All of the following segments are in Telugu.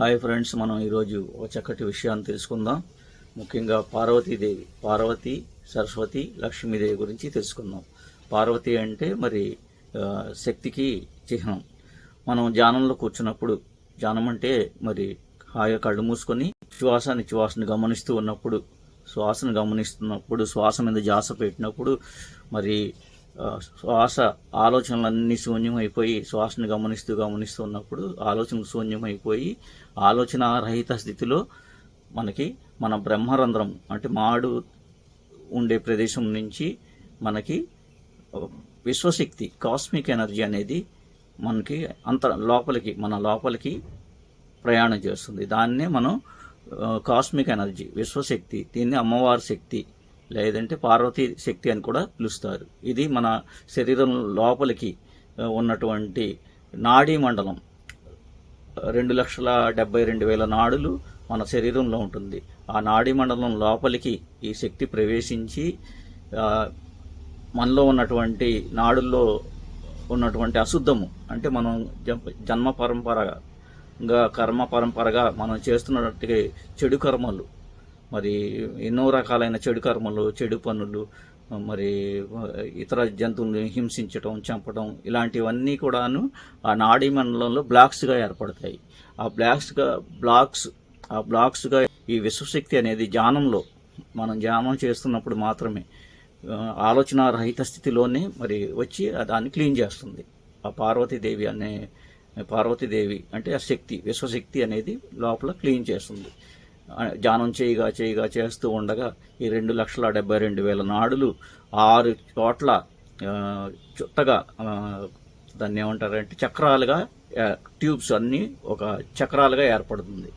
హాయ్ ఫ్రెండ్స్ మనం ఈరోజు ఒక చక్కటి విషయాన్ని తెలుసుకుందాం. ముఖ్యంగా పార్వతీదేవి పార్వతి సరస్వతి లక్ష్మీదేవి గురించి తెలుసుకుందాం. పార్వతి అంటే మరి శక్తికి చిహ్నం. మనం ధ్యానంలో కూర్చున్నప్పుడు ధ్యానం అంటే మరి హాయిగా కళ్ళు మూసుకొని శ్వాస నిశ్వాసను గమనిస్తూ ఉన్నప్పుడు శ్వాసను గమనిస్తున్నప్పుడు శ్వాస మీద జాస పెట్టినప్పుడు మరి శ్వాస ఆలోచనలన్నీ శూన్యమైపోయి శ్వాసను గమనిస్తూ గమనిస్తూ ఉన్నప్పుడు ఆలోచనలు శూన్యమైపోయి ఆలోచన రహిత స్థితిలో మనకి మన బ్రహ్మరంధ్రం అంటే మాడు ఉండే ప్రదేశం నుంచి మనకి విశ్వశక్తి కాస్మిక్ ఎనర్జీ అనేది మనకి అంత లోపలికి మన లోపలికి ప్రయాణం చేస్తుంది. దాన్నే మనం కాస్మిక్ ఎనర్జీ విశ్వశక్తి దీన్ని అమ్మవారి శక్తి లేదంటే పార్వతీ శక్తి అని కూడా పిలుస్తారు. ఇది మన శరీరం లోపలికి ఉన్నటువంటి నాడీ మండలం. రెండు లక్షల డెబ్బై రెండు వేల నాడులు మన శరీరంలో ఉంటుంది. ఆ నాడీ మండలం లోపలికి ఈ శక్తి ప్రవేశించి మనలో ఉన్నటువంటి నాడుల్లో ఉన్నటువంటి అశుద్ధము అంటే మనం జన్మ పరంపరగా కర్మ పరంపరగా మనం చేస్తున్నటువంటి చెడు కర్మలు మరి ఎన్నో రకాలైన చెడు కర్మలు చెడు పనులు మరి ఇతర జంతువులను హింసించడం చంపడం ఇలాంటివన్నీ కూడాను ఆ నాడీ మండలంలో బ్లాక్స్గా ఏర్పడతాయి. ఆ బ్లాక్స్గా బ్లాక్స్ ఆ బ్లాక్స్గా ఈ విశ్వశక్తి అనేది ధ్యానంలో మనం ధ్యానం చేస్తున్నప్పుడు మాత్రమే ఆలోచన రహిత స్థితిలోనే మరి వచ్చి దాన్ని క్లీన్ చేస్తుంది. ఆ పార్వతీదేవి అనే పార్వతీదేవి అంటే ఆ శక్తి విశ్వశక్తి అనేది లోపల క్లీన్ చేస్తుంది. ధ్యానం చేయగా చేయగా చేస్తూ ఉండగా ఈ రెండు లక్షల డెబ్బై రెండు వేల నాడులు ఆరు చోట్ల చుట్టగా దాన్ని ఏమంటారంటే చక్రాలుగా ట్యూబ్స్ అన్నీ ఒక చక్రాలుగా ఏర్పడుతుంది.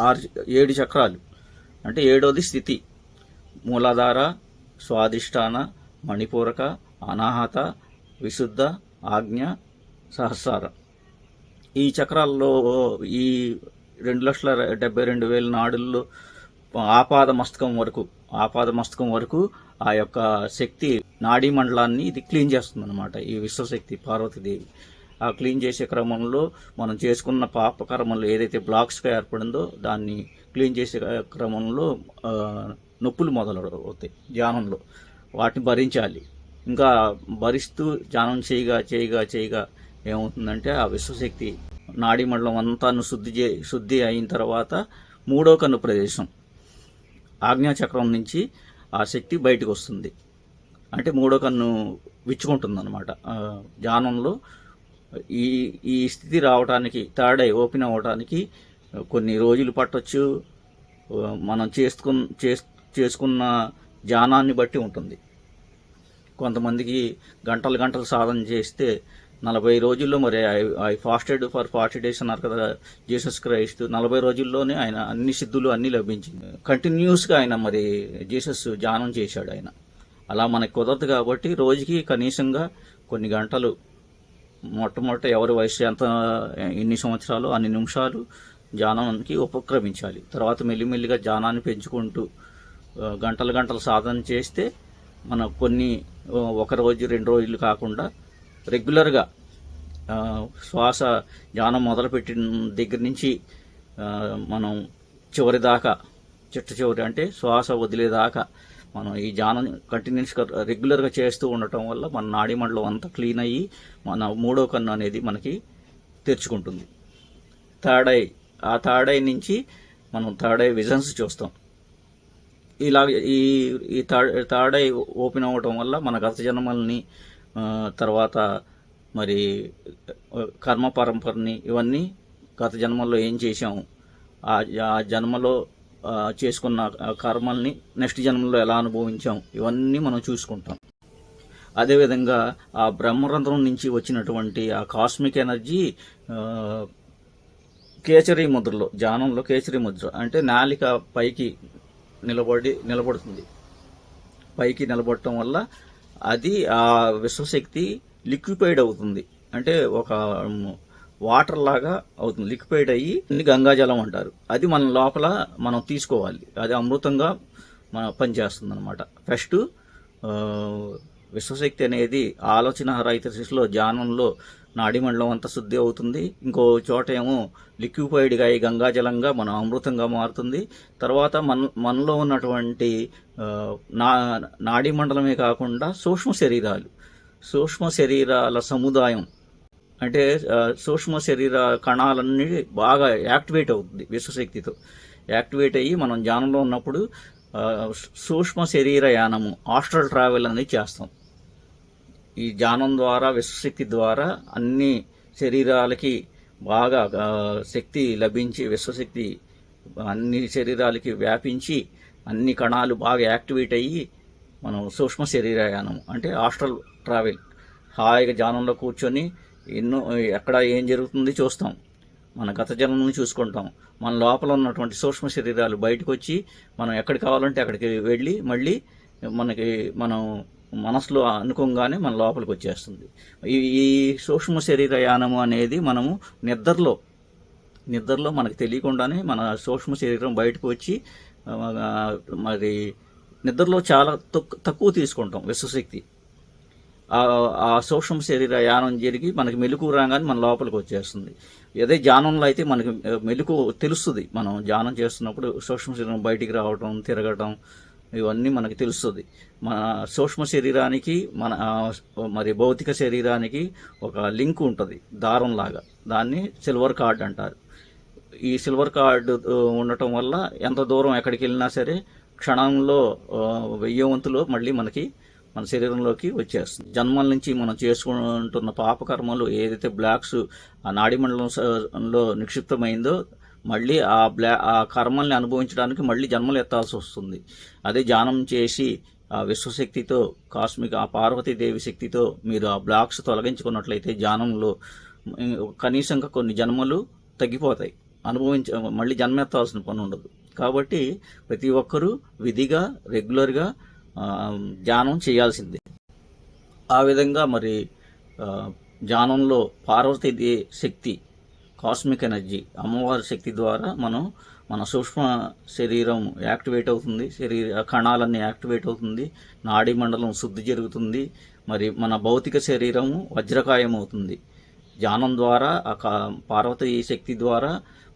ఆరు ఏడు చక్రాలు. అంటే ఏడోది స్థితి. మూలాధార స్వాదిష్టాన మణిపూరక అనాహత విశుద్ధ ఆజ్ఞ సహస్రార. ఈ చక్రాల్లో ఈ రెండు లక్షల డెబ్బై రెండు వేల నాడుల్లో ఆపాద మస్తకం వరకు ఆపాద మస్తకం వరకు ఆ యొక్క శక్తి నాడీ మండలాన్ని ఇది క్లీన్ చేస్తుంది అనమాట ఈ విశ్వశక్తి పార్వతీదేవి. ఆ క్లీన్ చేసే క్రమంలో మనం చేసుకున్న పాప కర్మలు ఏదైతే బ్లాక్స్గా ఏర్పడిందో దాన్ని క్లీన్ చేసే క్రమంలో నొప్పులు మొదలవుతాయి ధ్యానంలో. వాటిని భరించాలి. ఇంకా భరిస్తూ ధ్యానం చేయగా చేయగా చేయగా ఏమవుతుందంటే ఆ విశ్వశక్తి నాడీ మండలం శుద్ధి చే శుద్ధి అయిన తర్వాత మూడో కన్ను ప్రదేశం. ఆజ్ఞాచక్రం నుంచి ఆ శక్తి బయటకు వస్తుంది. అంటే మూడో కన్ను విచ్చుకుంటుంది అనమాట ధ్యానంలో ఈ ఈ స్థితి రావడానికి థర్డ్ ఐ ఓపెన్ అవ్వడానికి కొన్ని రోజులు పట్టొచ్చు. మనం చేసుకున్న చేస్- చేసుకున్న ధ్యానాన్ని బట్టి ఉంటుంది. కొంతమందికి గంటలు గంటలు సాధన చేస్తే నలభై రోజుల్లో మరి I fasted for forty days అన్నారు కదా జీసస్ క్రైస్ట్ నలభై రోజుల్లోనే ఆయన అన్ని సిద్ధులు అన్ని లభించింది. కంటిన్యూస్గా ఆయన మరి జీసస్ ధ్యానం చేశాడు ఆయన. అలా మనకు కుదరదు కాబట్టి రోజుకి కనీసంగా కొన్ని గంటలు మొట్టమొదట ఎవరి వయసు ఎంత ఎన్ని సంవత్సరాలు అన్ని నిమిషాలు ధ్యానానికి ఉపక్రమించాలి. తర్వాత మెల్లిమెల్లిగా ధ్యానాన్ని పెంచుకుంటూ గంటలు గంటలు సాధన చేస్తే మనం కొన్ని ఒక రోజు రెండు రోజులు కాకుండా రెగ్యులర్గా శ్వాస ధ్యానం మొదలుపెట్టిన దగ్గర నుంచి మనం చివరి దాకా చిట్ట చివరి అంటే శ్వాస వదిలేదాకా మనం ఈ ధ్యానం కంటిన్యూస్గా రెగ్యులర్గా చేస్తూ ఉండటం వల్ల మన నాడీ మండలం అంతా క్లీన్ అయ్యి మన మూడో కన్ను అనేది మనకి తెరుచుకుంటుంది. థర్డ్ ఐ ఆ థర్డ్ ఐ నుంచి మనం థర్డ్ ఐ విజన్స్ చూస్తాం. ఇలా ఈ ఈ థర్డ్ థర్డ్ ఐ ఓపెన్ అవ్వటం వల్ల మన గత జన్మల్ని తర్వాత మరి కర్మ పరంపరని ఇవన్నీ గత జన్మల్లో ఏం చేశాము? ఆ ఆ జన్మలో చేసుకున్న ఆ కర్మల్ని నెక్స్ట్ జన్మలో ఎలా అనుభవించాం ఇవన్నీ మనం చూసుకుంటాం. అదేవిధంగా ఆ బ్రహ్మరంధ్రం నుంచి వచ్చినటువంటి ఆ కాస్మిక్ ఎనర్జీ కేచరీ ముద్రలో జానంలో కేచరీ ముద్ర అంటే నాలిక పైకి నిలబడి నిలబడుతుంది. పైకి నిలబడటం వల్ల అది ఆ విశ్వశక్తి లిక్విఫైడ్ అవుతుంది. అంటే ఒక వాటర్ లాగా అవుతుంది. లిక్విఫైడ్ అయ్యి గంగాజలం అంటారు. అది మన లోపల మనం తీసుకోవాలి. అది అమృతంగా మన పనిచేస్తుంది అనమాట ఫస్ట్ విశ్వశక్తి అనేది ఆలోచన రహిత శిశులో ధ్యానంలో నాడిమండలం అంతా శుద్ధి అవుతుంది. ఇంకో చోట ఏమో లిక్విఫైడ్గా అయి గంగాజలంగా మన అమృతంగా మారుతుంది. తర్వాత మన మనలో ఉన్నటువంటి నా నాడీమండలమే కాకుండా సూక్ష్మ శరీరాలు. సూక్ష్మ శరీరాల సముదాయం. అంటే సూక్ష్మ శరీర కణాలన్నీ బాగా యాక్టివేట్ అవుతుంది విశ్వశక్తితో. యాక్టివేట్ అయ్యి మనం ధ్యానంలో ఉన్నప్పుడు సూక్ష్మ శరీర యానము ఆస్ట్రల్ ట్రావెల్ అనేది చేస్తాం. ఈ ధ్యానం ద్వారా విశ్వశక్తి ద్వారా అన్ని శరీరాలకి బాగా శక్తి లభించి విశ్వశక్తి అన్ని శరీరాలకి వ్యాపించి అన్ని కణాలు బాగా యాక్టివేట్ అయ్యి మనం సూక్ష్మ శరీరయానం అంటే హాస్టల్ ట్రావెల్. హాయిగా ధ్యానంలో కూర్చొని ఎన్నో ఎక్కడ ఏం జరుగుతుంది చూస్తాం. మన గత జన్మను చూసుకుంటాం. మన లోపల ఉన్నటువంటి సూక్ష్మ శరీరాలు బయటకు వచ్చి మనం ఎక్కడికి కావాలంటే అక్కడికి వెళ్ళి మళ్ళీ మనకి మనం మనసులో అనుకోగానే మన లోపలికి వచ్చేస్తుంది. ఈ ఈ సూక్ష్మ శరీర యానము అనేది మనము నిద్రలో నిద్రలో మనకు తెలియకుండానే మన సూక్ష్మ శరీరం బయటకు వచ్చి మరి నిద్రలో చాలా తక్కువ తీసుకుంటాం విశ్వశక్తి. ఆ ఆ సూక్ష్మ శరీర యానం జరిగి మనకి మెలకు రాగానే మన లోపలికి వచ్చేస్తుంది. అదే ధ్యానంలో అయితే మనకి మెలకు తెలుస్తుంది. మనం ధ్యానం చేస్తున్నప్పుడు సూక్ష్మ శరీరం బయటికి రావటం తిరగటం ఇవన్నీ మనకి తెలుస్తుంది. మన సూక్ష్మ శరీరానికి మన మరి భౌతిక శరీరానికి ఒక లింక్ ఉంటుంది దారం లాగా. దాన్ని సిల్వర్ కార్డ్ అంటారు. ఈ సిల్వర్ కార్డు ఉండటం వల్ల ఎంత దూరం ఎక్కడికి వెళ్ళినా సరే క్షణంలో వెయ్యి వంతులో మళ్ళీ మనకి మన శరీరంలోకి వచ్చేస్తుంది. జన్మల నుంచి మనం చేసుకుంటున్న పాపకర్మలు ఏదైతే బ్లాక్స్ ఆ నాడి నిక్షిప్తమైందో మళ్ళీ ఆ బ్లా ఆ కర్మల్ని అనుభవించడానికి మళ్ళీ జన్మలు ఎత్తాల్సి వస్తుంది. అదే ధ్యానం చేసి ఆ విశ్వశక్తితో కాస్మిక్ ఆ పార్వతీదేవి శక్తితో మీరు ఆ బ్లాక్స్ తొలగించుకున్నట్లయితే ధ్యానంలో కనీసం కనీసంగా కొన్ని జన్మలు తగ్గిపోతాయి. అనుభవించ మళ్ళీ జన్మ ఎత్తాల్సిన పని ఉండదు. కాబట్టి ప్రతి ఒక్కరూ విధిగా రెగ్యులర్గా ధ్యానం చేయాల్సిందే. ఆ విధంగా మరి ధ్యానంలో పార్వతీ దే- శక్తి కాస్మిక్ ఎనర్జీ అమ్మవారి శక్తి ద్వారా మనం మన సూక్ష్మ శరీరం యాక్టివేట్ అవుతుంది శరీర కణాలన్నీ యాక్టివేట్ అవుతుంది నాడీ మండలం శుద్ధి జరుగుతుంది మరి మన భౌతిక శరీరం వజ్రకాయం అవుతుంది. ధ్యానం ద్వారా ఆ పార్వతీ శక్తి ద్వారా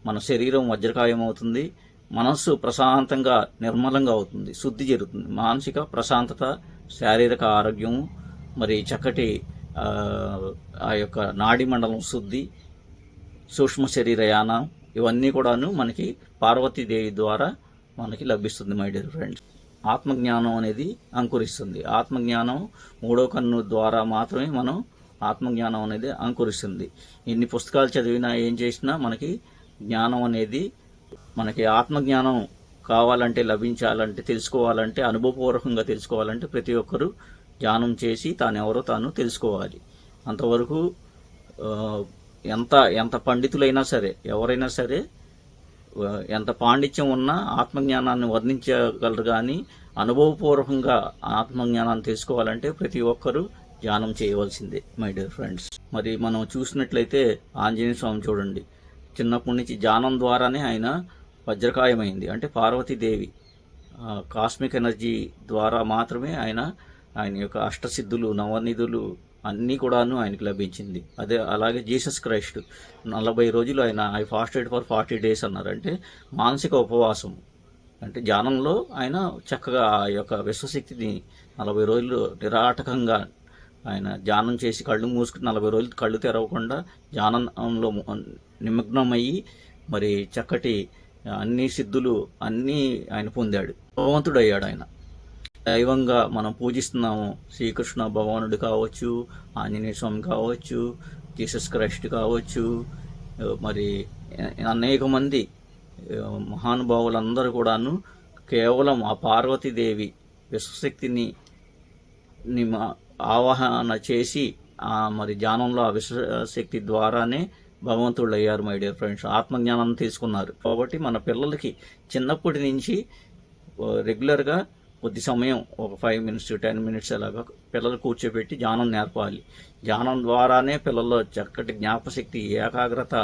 మన శరీరం వజ్రకాయం అవుతుంది మనస్సు ప్రశాంతంగా నిర్మలంగా అవుతుంది శుద్ధి జరుగుతుంది. మానసిక ప్రశాంతత శారీరక ఆరోగ్యం మరి చక్కటి ఆ, యొక్క నాడీ మండలం శుద్ధి సూక్ష్మ శరీరయానం ఇవన్నీ కూడాను మనకి పార్వతీదేవి ద్వారా మనకి లభిస్తుంది మై డియర్ ఫ్రెండ్స్ ఆత్మజ్ఞానం అనేది అంకురిస్తుంది. ఆత్మజ్ఞానం మూడో కన్ను ద్వారా మాత్రమే మనం ఆత్మజ్ఞానం అనేది అంకురిస్తుంది. ఎన్ని పుస్తకాలు చదివినా ఏం చేసినా మనకి జ్ఞానం అనేది మనకి ఆత్మజ్ఞానం కావాలంటే లభించాలంటే తెలుసుకోవాలంటే అనుభవపూర్వకంగా తెలుసుకోవాలంటే ప్రతి ఒక్కరూ ధ్యానం చేసి తాను ఎవరో తాను తెలుసుకోవాలి. అంతవరకు ఎంత ఎంత పండితులైనా సరే ఎవరైనా సరే ఎంత పాండిత్యం ఉన్నా ఆత్మజ్ఞానాన్ని వర్ణించగలరు కానీ అనుభవపూర్వకంగా ఆత్మజ్ఞానాన్ని తెలుసుకోవాలంటే ప్రతి ఒక్కరూ ధ్యానం చేయవలసిందే మై డియర్ ఫ్రెండ్స్. మరి మనం చూసినట్లయితే ఆంజనేయ స్వామి చూడండి. చిన్నప్పటి నుంచి ధ్యానం ద్వారానే ఆయన వజ్రకాయమైంది. అంటే పార్వతీదేవి కాస్మిక్ ఎనర్జీ ద్వారా మాత్రమే ఆయన ఆయన యొక్క అష్టసిద్ధులు నవనిధులు అన్నీ కూడాను ఆయనకు లభించింది. అదే అలాగే జీసస్ క్రైస్ట్ నలభై రోజులు ఆయన I fasted for forty days అన్నారు అంటే మానసిక ఉపవాసం. అంటే ధ్యానంలో ఆయన చక్కగా ఆ యొక్క విశ్వశక్తిని నలభై రోజులు నిరాటకంగా ఆయన ధ్యానం చేసి కళ్ళు మూసుకుని నలభై రోజులు కళ్ళు తెరవకుండా ధ్యానంలో నిమగ్నమయ్యి మరి చక్కటి అన్ని సిద్ధులు అన్నీ ఆయన పొందాడు. భగవంతుడు అయ్యాడు ఆయన. దైవంగా మనం పూజిస్తున్నాము. శ్రీకృష్ణ భగవానుడు కావచ్చు ఆంజనేయ స్వామి కావచ్చు జీసస్ క్రైస్ట్ కావచ్చు మరి అనేక మంది మహానుభావులందరూ కూడాను కేవలం ఆ పార్వతీదేవి విశ్వశక్తిని ఆవాహన చేసి ఆ మరి ధ్యానంలో ఆ విశ్వశక్తి ద్వారానే భగవంతుడు అయ్యారు మై డియర్ ఫ్రెండ్స్. ఆత్మజ్ఞానం తీసుకున్నారు. కాబట్టి మన పిల్లలకి చిన్నప్పటి నుంచి రెగ్యులర్గా కొద్ది సమయం ఒక ఫైవ్ మినిట్స్ టెన్ మినిట్స్ అలాగా పిల్లలు కూర్చోబెట్టి ధ్యానం నేర్పాలి. ధ్యానం ద్వారానే పిల్లల్లో చక్కటి జ్ఞాపశక్తి ఏకాగ్రత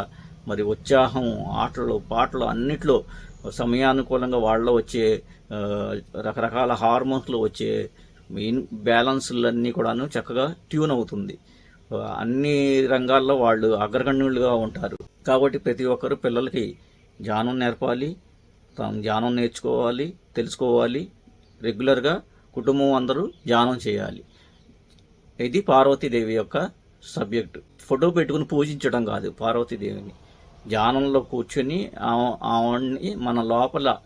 మరి ఉత్సాహం ఆటలు పాటలు అన్నిట్లో సమయానుకూలంగా వాళ్ళలో వచ్చే రకరకాల హార్మోన్స్లో వచ్చే మెయిన్ బ్యాలెన్స్లన్నీ కూడాను చక్కగా ట్యూన్ అవుతుంది. అన్ని రంగాల్లో వాళ్ళు అగ్రగణ్యులుగా ఉంటారు. కాబట్టి ప్రతి ఒక్కరు పిల్లలకి ధ్యానం నేర్పాలి. తాము ధ్యానం నేర్చుకోవాలి తెలుసుకోవాలి. రెగ్యులర్గా కుటుంబం అందరూ ధ్యానం చేయాలి. ఇది పార్వతీదేవి యొక్క సబ్జెక్టు. ఫోటో పెట్టుకుని పూజించడం కాదు పార్వతీదేవిని. ధ్యానంలో కూర్చొని ఆ- ఆవిడ్ని మన లోపల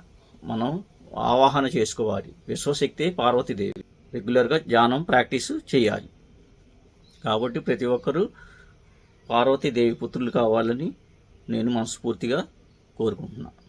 మనం ఆవాహన చేసుకోవాలి. విశ్వశక్తి పార్వతీదేవి. రెగ్యులర్గా ధ్యానం ప్రాక్టీస్ చేయాలి. కాబట్టి ప్రతి ఒక్కరూ పార్వతీదేవి పుత్రులు కావాలని నేను మనస్ఫూర్తిగా కోరుకుంటున్నాను